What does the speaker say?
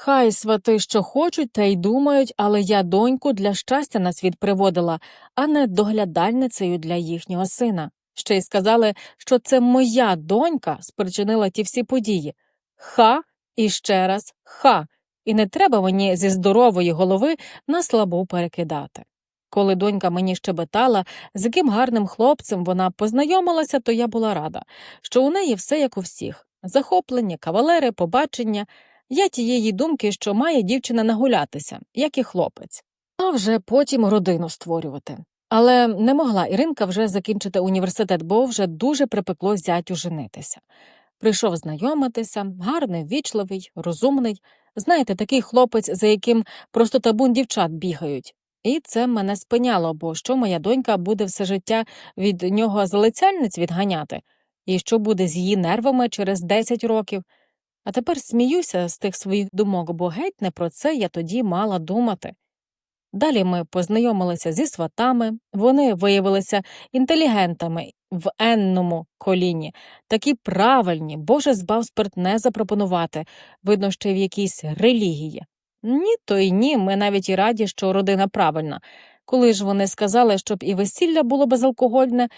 Хай свати, що хочуть, та й думають, але я доньку для щастя на світ приводила, а не доглядальницею для їхнього сина. Ще й сказали, що це моя донька спричинила ті всі події. Ха і ще раз ха. І не треба мені зі здорової голови на слабу перекидати. Коли донька мені щебетала, з яким гарним хлопцем вона познайомилася, то я була рада, що у неї все як у всіх захоплення, кавалери, побачення. Я тієї думки, що має дівчина нагулятися, як і хлопець, а вже потім родину створювати. Але не могла Іринка вже закінчити університет, бо вже дуже припекло зятю женитися. Прийшов знайомитися, гарний, ввічливий, розумний. Знаєте, такий хлопець, за яким просто табун дівчат бігають. І це мене спиняло, бо що моя донька буде все життя від нього залицяльниць відганяти, і що буде з її нервами через 10 років. А тепер сміюся з тих своїх думок, бо геть не про це я тоді мала думати. Далі ми познайомилися зі сватами, вони виявилися інтелігентами в енному коліні, такі правильні, боже збав спиртне запропонувати, видно, ще в якійсь релігії. Ні, то й ні, ми навіть і раді, що родина правильна. Коли ж вони сказали, щоб і весілля було безалкогольне,